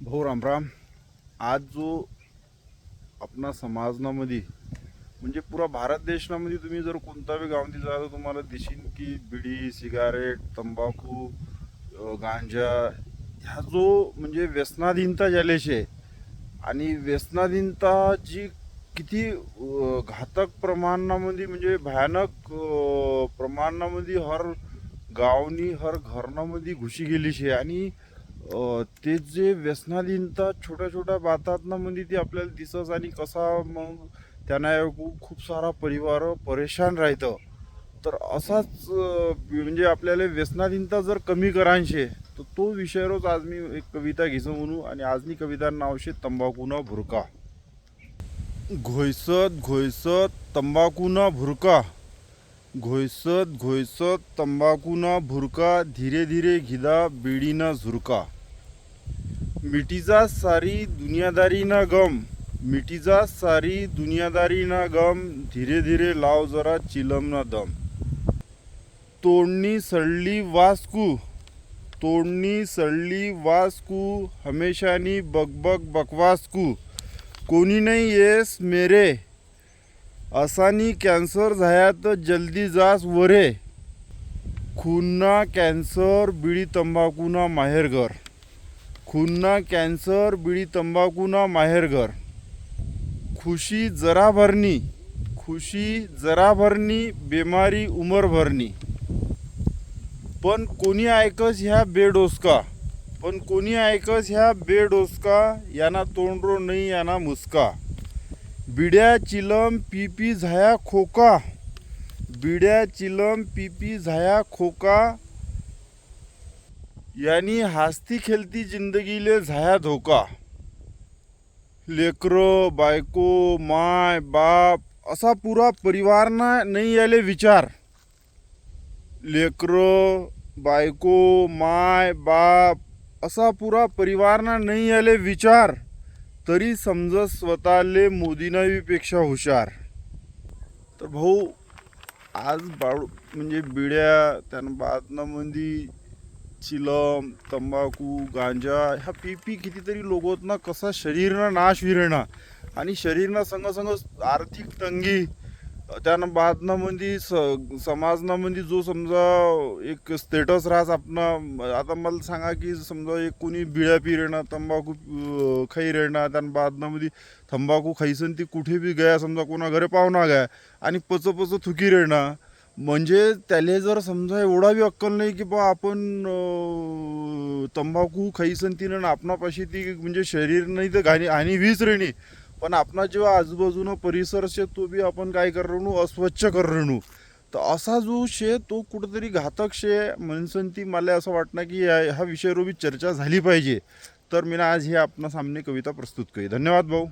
भाऊ रामराम आज जो आपणा समाजनामध्ये म्हणजे पुरा भारत देशामध्ये तुम्ही जर कोणता बी गावामध्ये जा तर तुम्हाला दिसेल की बिडी सिगारेट तंबाखू गांजा ह्या जो म्हणजे व्यसनाधीनता झाल्याशी आहे आणि व्यसनाधीनता जी किती घातक प्रमाणामध्ये म्हणजे भयानक प्रमाणामध्ये हर गावनी हर घरनामध्ये घुशी गेलीशी आणि ते जे व्यसनाधीनता छोट्या छोट्या बातातना म्हणजे ती आपल्याला दिसत आणि कसा मग त्यांना खूप सारा परिवार परेशान राहतं. तर असाच म्हणजे आपल्याला व्यसनाधीनता जर कमी करायचे तर तो विषयावरच आज मी एक कविता घेसं म्हणू आणि आजनी कविता नाव शे तंबाखूना भुरका. घोयसत घोयसत तंबाखूना भुरका. घोयसत घोयसत तंबाखूना भुरका धीरे धीरे घिदा बिडीनं झुरका. मिठीचा सारी दुनियादारी ना गम मिठीचा सारी दुनियादारी ना गम धीरे धीरे लाव जरा चिलम ना दम. तोडणी सडली वासकू तोडणी सडली वासकू हमेशानी बकबक बकवासकू. कोणी नाही येस मेरे असानी कॅन्सर झाया तर जल्दी जास वरे. खुन्ना कॅन्सर बिडी तंबाखूना माहेरघर. खुन्ना कॅन्सर बिडी तंबाखूना माहेरघर खुशी जरा भरणी खुशी जरा भरणी बेमारी उमर भरणी. पण कोणी ऐकस ह्या बेडोसका? पण कोणी ऐकस ह्या बेडोसका? यांना तोंडरो नाही यांना मुसका. बिड्या चिलम पिपी झाया खोका. बिड्या चिलम पिपी झाया खोका. यांनी हास्ती खेळती जिंदगीले झाया धोका. लेकरं बायको माय बाप असा पुरा परिवारना नाही आले विचार. लेकरं बायको माय बाप असा पुरा परिवारना नाही आले विचार तरी समज स्वतःले मोदीनावीपेक्षा हुशार. तर भाऊ आज बाळू म्हणजे बिड्या त्यानं बातनामध्ये चिलम तंबाखू गांजा ह्या पी पी कितीतरी लोकोतना कसा शरीरना नाश विरणा आणि शरीरना संग संग आर्थिक तंगी त्यानं बातनामध्ये म्हणजे स समाजनामध्ये म्हणजे जो समजा एक स्टेटस राहस आपणा आता मला सांगा की समजा एक कोणी बिळ्या पी रेणं तंबाखू खाई रेणं त्यानं बादनामध्ये म्हणजे तंबाखू खाईसन ती कुठे बी गया समजा कोणा घरे पाहुणा गया आणि पच पच थुकी रेणं म्हणजे त्याला जर समजा एवढा बी अक्कल नाही की बा आपण तंबाखू खाईसन तिनं आपणापाशी ती म्हणजे शरीर नाही तर घाणी आणि वीज रेणी. पण आपणा जेव्हा आजूबाजूनं परिसर शे तो बी आपण काय करणू अस्वच्छ करणू तर असा जो शे तो कुठंतरी घातक शे म्हणसन ती मला असं वाटणं की ह्या विषयावर बी चर्चा झाली पाहिजे. तर मी आज हे आपणा सामने कविता प्रस्तुत करी धन्यवाद भाऊ.